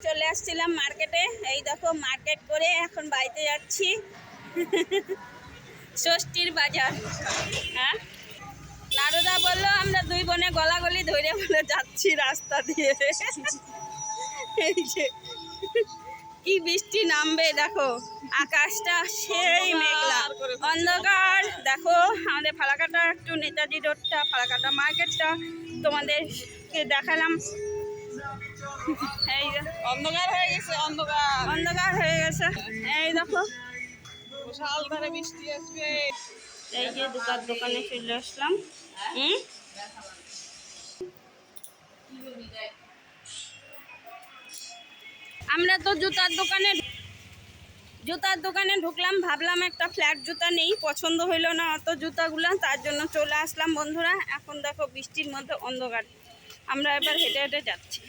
চলে আসছিলাম মার্কেটে। এই দেখো মার্কেট করে এখন বাড়িতে যাচ্ছি। ষষ্ঠীর বাজার। হ্যাঁ? নারদা বলল আমরা দুই বোনে গলাগলি ধরে বলে যাচ্ছি রাস্তা দিয়ে। এই যে কি বৃষ্টি নামবে দেখো। আকাশটা সেই মেঘলা। অন্ধকার। দেখো আমাদের ফালাকাটা একটু নেতাজি রোডটা ফালাকাটা মার্কেটটা তোমাদেরকে দেখালাম। এই যে অন্ধকার হয়ে গেছে অন্ধকার। অন্ধকার হয়ে গেছে। এই দেখো। বিশাল ধারে বৃষ্টি আসবে। এই যে দোকান দোকানে চলে আসলাম। হুম? আমরা তো জুতার দোকানে জুতার দোকানে ঢুকলাম ভাবলাম একটা ফ্ল্যাট জুতা নেই পছন্দ হইল না অত জুতাগুলো তার জন্য চলে আসলাম বন্ধুরা। এখন দেখো বৃষ্টির মধ্যে অন্ধকার। আমরা এবার হেঁটে হেঁটে যাচ্ছি।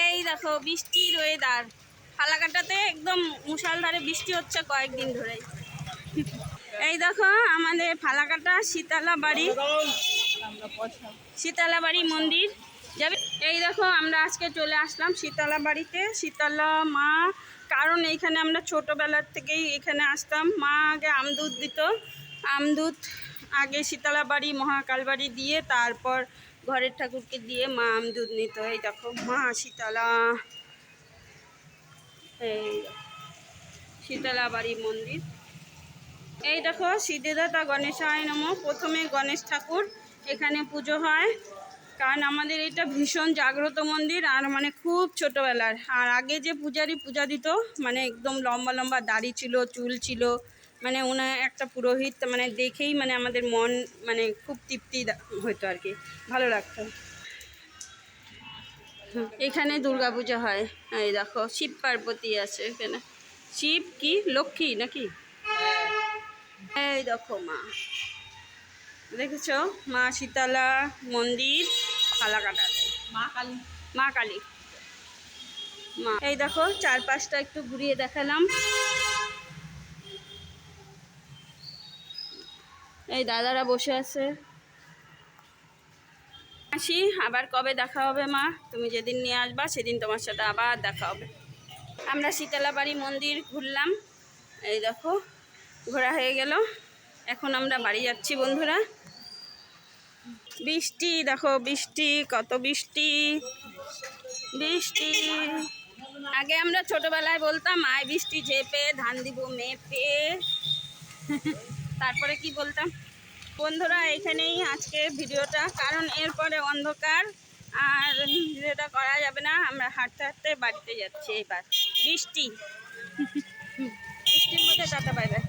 এই দেখো, বৃষ্টি ওয়েদার ফালাকাটাতে একদম মুষালধারে বৃষ্টি হচ্ছে কয়েকদিন ধরে। এই দেখো, আমাদের ফালাকাটা শীতলা বাড়ি শীতলা বাড়ি মন্দির। যাবে? এই দেখো, আমরা আজকে চলে আসলাম শীতলা বাড়িতে শীতলা মা, কারণ এইখানে আমরা ছোটোবেলার থেকেই এখানে আসতাম। মা আগে আমদুধ দিত। আমদুধ আগে শীতলা বাড়ি মহাকাল বাড়ি দিয়ে, তারপর ঘরের ঠাকুরকে দিয়ে মা আম দুধ নিত। এই দেখো, মা শীতলা। এই শীতলা বাড়ি মন্দির। এই দেখো, সিদ্ধিদাতা গণেশায় নম। প্রথমে গণেশ ঠাকুর এখানে পুজো হয়। কারণ আমাদের এটা ভীষণ জাগ্রত মন্দির, আর মানে খুব ছোটোবেলার। আর আগে যে পূজারি পূজা দিত মানে একদম লম্বা লম্বা দাড়ি ছিল, চুল ছিল মানে ওনার একটা পুরোহিত মানে দেখেই মানে আমাদের মন মানে খুব তৃপ্তি হতো আর কি ভালো লাগতো। এখানে দুর্গা পূজা হয় এই দেখো শিব পার্বতী আছে এখানে। শিব কি? লক্ষ্মী নাকি? এই দেখো মা। দেখেছ? মা শীতলা মন্দির ফালাকাটাতে মা কালী। মা কালী। মা এই দেখো চারপাশটা একটু ঘুরিয়ে দেখালাম। এই দাদারা বসে আছে। আসি, আবার কবে দেখা হবে মা? তুমি যেদিন নিয়ে আসবা, সেদিন তোমার সাথে আবার দেখা হবে। আমরা শীতলাবাড়ি মন্দির ঘুরলাম। এই দেখো, ঘোরা হয়ে গেল। এখন আমরা বাড়ি যাচ্ছি বন্ধুরা। বৃষ্টি, দেখো বৃষ্টি, কত বৃষ্টি। বৃষ্টি। আগে আমরা ছোটবেলায় বলতাম, আয় বৃষ্টি ঝেপে, ধান দিব মেপে। তারপরে কি বলতাম? বন্ধুরা, এখানেই আজকে ভিডিওটা। কারণ এরপরে অন্ধকার, আর ভিডিওটা করা যাবে না। আমরা হাঁটতে হাঁটতে বাড়িতে যাচ্ছি এবার। বৃষ্টি। বৃষ্টির মধ্যে টাটা, বাই বাই।